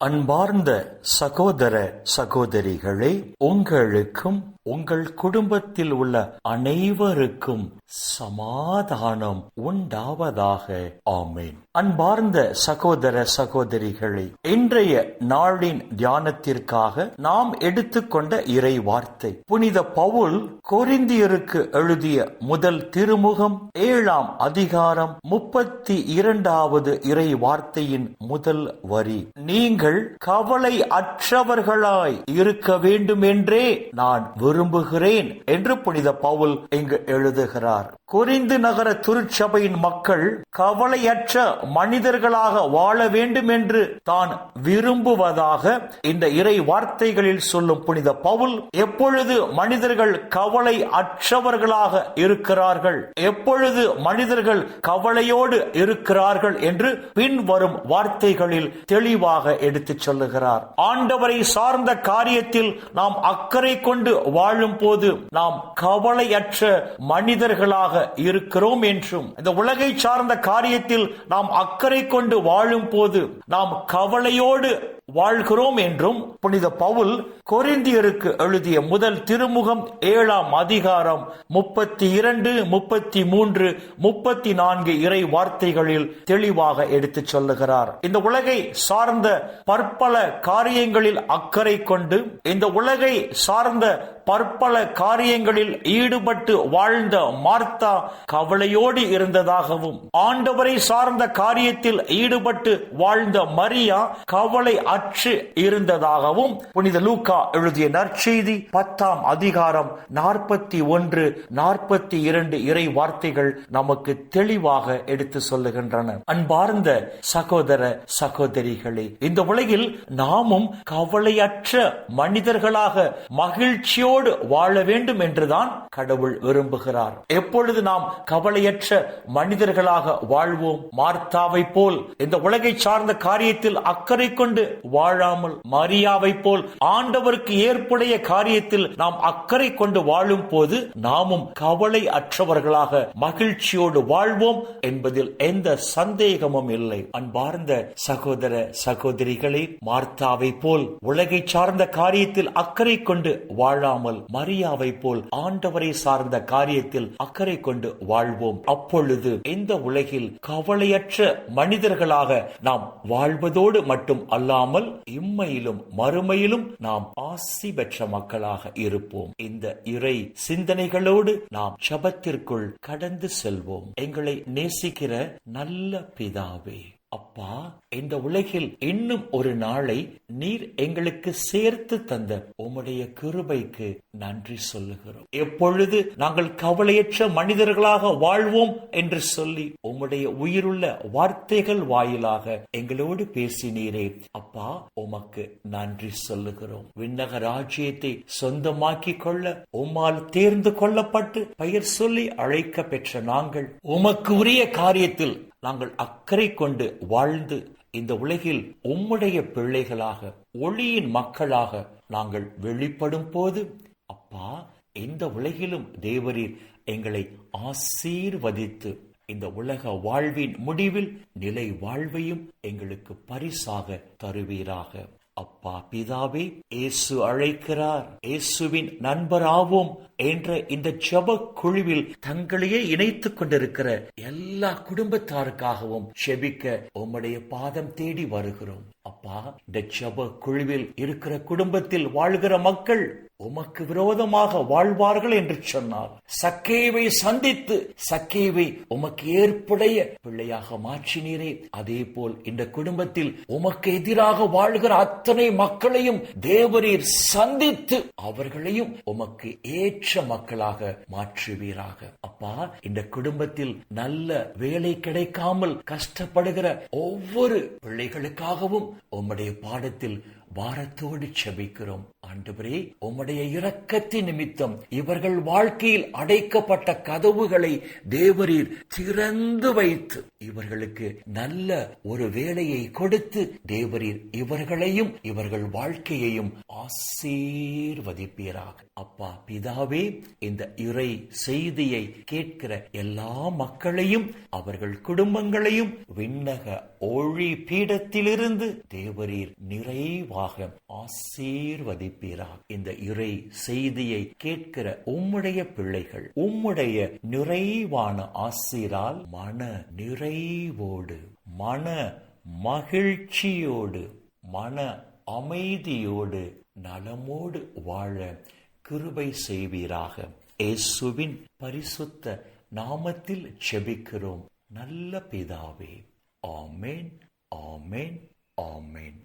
அன்பார்ந்த சகோதர சகோதரிகளே உங்களுக்கும் உங்கள் குடும்பத்தில் உள்ள அனைவருக்கும் சமாதானம் உண்டாவதாக. ஆமேன். அன்பார்ந்த சகோதர சகோதரிகளே இன்றைய நாளின் தியானத்திற்காக நாம் எடுத்துக்கொண்ட இறை வார்த்தை புனித பவுல் கொரிந்தியருக்கு எழுதிய முதல் திருமுகம் ஏழாம் அதிகாரம் முப்பத்தி இரண்டாவது இறை வார்த்தையின் முதல் வரி. நீங்கள் கவலை அற்றவர்களாய் இருக்க வேண்டும் என்றே நான் விரும்புகிறேன் என்று புனித பவுல் இங்கு எழுதுகிறார். குறிந்து நகர திருச்சபையின் மக்கள் கவலையற்ற மனிதர்களாக வாழ வேண்டும் என்று தான் விரும்புவதாக இந்த இறை வார்த்தைகளில் சொல்லும் புனித பவுல் எப்பொழுது மனிதர்கள் கவலை அற்றவர்களாக இருக்கிறார்கள் எப்பொழுது மனிதர்கள் கவலையோடு இருக்கிறார்கள் என்று பின்வரும் வார்த்தைகளில் தெளிவாக எடுத்துச் சொல்லுகிறார். ஆண்டவரை சார்ந்த காரியத்தில் நாம் அக்கறை கொண்டு வாழும் போது நாம் கவலையற்ற மனிதர்களாக இருக்கிறோம் என்றும் இந்த உலகை சார்ந்த காரியத்தில் நாம் அக்கறை கொண்டு வாழும் போது நாம் கவலையோடு வாழ்கிறோம் என்றும் புனித பவுல் கொரிந்தியருக்கு எழுதிய முதல் திருமுகம் ஏழாம் அதிகாரம் முப்பத்தி இரண்டு முப்பத்தி மூன்று முப்பத்தி நான்கு இறை வார்த்தைகளில் தெளிவாக எடுத்துச் சொல்லுகிறார். இந்த உலகை சார்ந்த பற்பல காரியங்களில் அக்கறை கொண்டு இந்த உலகை சார்ந்த பற்பல காரியங்களில் ஈடுபட்டு வாழ்ந்த மார்த்தா கவலையோடு இருந்ததாகவும் ஆண்டவரை சார்ந்த காரியத்தில் ஈடுபட்டு வாழ்ந்த மரியா கவலை அற்ற இருந்ததாகவும் புனித லூக்கா எழுதிய நற்செய்தி பத்தாம் அதிகாரம் நாற்பத்தி ஒன்று நாற்பத்தி இரண்டு இறை வார்த்தைகள் நமக்கு தெளிவாக எடுத்து சொல்லுகின்றன. அன்பார்ந்த சகோதர சகோதரிகளே இந்த உலகில் நாமும் கவலையற்ற மனிதர்களாக மகிழ்ச்சியோடு வாழ வேண்டும் என்றுதான் கடவுள் விரும்புகிறார். எப்பொழுது நாம் கவலையற்ற மனிதர்களாக வாழ்வோம்? மார்த்தாவை போல். இந்த உலகை சார்ந்த காரியத்தில் அக்கறை கொண்டு வாழாமல் மரியாவை போல் ஆண்டவருக்கு ஏற்புடைய காரியத்தில் நாம் அக்கறை கொண்டு வாழும் போது நாமும் கவலை அற்றவர்களாக மகிழ்ச்சியோடு வாழ்வோம் என்பதில் எந்த சந்தேகமும் இல்லை. அன்பார்ந்த சகோதர சகோதரிகளே மார்த்தாவை போல் உலகை சார்ந்த காரியத்தில் அக்கறை கொண்டு வாழாமல் மரியாவை போல் ஆண்டவரை சார்ந்த காரியத்தில் அக்கறை கொண்டு வாழ்வோம். அப்பொழுது இந்த உலகில் கவலையற்ற மனிதர்களாக நாம் வாழ்வதோடு மட்டும் அல்லாமல் இம்மையிலும் மறுமையிலும் நாம் ஆசி பெற்ற மக்களாக இருப்போம். இந்த இறை சிந்தனைகளோடு நாம் சபத்திற்குள் கடந்து செல்வோம். எங்களை நேசிக்கிற நல்ல பிதாவே அப்பா இந்த உலகில் இன்னும் ஒரு நாளை நீர் எங்களுக்கு சேர்த்து தந்த உம்முடைய கிருபைக்கு நன்றி சொல்லுகிறோம். எப்பொழுது நாங்கள் கவலையற்ற மனிதர்களாக வாழ்வோம் என்று சொல்லி உம்முடைய உயிருள்ள வார்த்தைகள் வாயிலாக எங்களோடு பேசினீரே. அப்பா உமக்கு நன்றி சொல்லுகிறோம். விண்ணக ராஜ்யத்தை சொந்தமாக்கி கொள்ள உம்மால் தேர்ந்து கொள்ளப்பட்டு பெயர் சொல்லி அழைக்க பெற்ற நாங்கள் உமக்கு உரிய காரியத்தில் நாங்கள் அக்கறை கொண்டு வாழ்ந்து இந்த உலகில் உம்முடைய பிள்ளைகளாக ஒளியின் மக்களாக நாங்கள் வெளிப்படும் போது அப்பா இந்த உலகிலும் தேவரீர் எங்களை ஆசீர்வதித்து இந்த உலக வாழ்வின் முடிவில் நிலை வாழ்வையும் எங்களுக்கு பரிசாக தருவீராக. அப்பா பிதாவே இயேசு அழைக்கிறார். இயேசுவின் நண்பராவோம் என்ற இந்த ஜப குழுவில் தங்களையே இணைத்துக் கொண்டிருக்கிற எல்லா குடும்பத்தாருக்காகவும் செபிக்க உம்முடைய பாதம் தேடி வருகிறோம். அப்பா இந்த ஜப குழுவில் இருக்கிற குடும்பத்தில் வாழ்கிற மக்கள் உமக்கு விரோதமாக வாழ்வார்கள் என்று சொன்னார். சக்கேவை சந்தித்து சக்கேவை உமக்கு ஏற்புடைய பிள்ளையாக மாற்றினீரே. அதே போல் இந்த குடும்பத்தில் உமக்கு எதிராக வாழ்கிற அத்தனை மக்களையும் தேவரீர் சந்தித்து அவர்களையும் உமக்கு ஏற்ற மக்களாக மாற்றுவீராக. அப்பா இந்த குடும்பத்தில் நல்ல வேலை கிடைக்காமல் கஷ்டப்படுகிற ஒவ்வொரு பிள்ளைகளுக்காகவும் உம்முடைய பாடத்தில் பாரத்தோடு செபிக்கிறோம். ஆண்டவரே உம்முடைய இரக்கத்தின் நிமித்தம் இவர்கள் வாழ்க்கையில் அடைக்கப்பட்ட கதவுகளை தேவரீர் திறந்து வைத்து இவர்களுக்கு நல்ல ஒரு வேலையை கொடுத்து தேவரீர் இவர்களையும் இவர்கள் வாழ்க்கையையும் ஆசீர்வதிப்பீராக. அப்பா பிதாவே இந்த இறை செய்தியை கேட்கிற எல்லா மக்களையும் அவர்கள் குடும்பங்களையும் விண்ணக ஒளி பீடத்திலிருந்து தேவரீர் நிறைவா நிறைவாக ஆசீர்வதிப்பீராக. இந்த இறை செய்தியை கேட்கிற உம்முடைய பிள்ளைகள் உம்முடைய நிறைவான ஆசிரால் மன நிறைவோடு மன மகிழ்ச்சியோடு மன அமைதியோடு நலமோடு வாழ கிருபை செய்வீராக. இயேசுவின் பரிசுத்த நாமத்தில் செபிக்கிறோம் நல்ல பிதாவே ஆமேன் ஆமேன் ஆமேன்.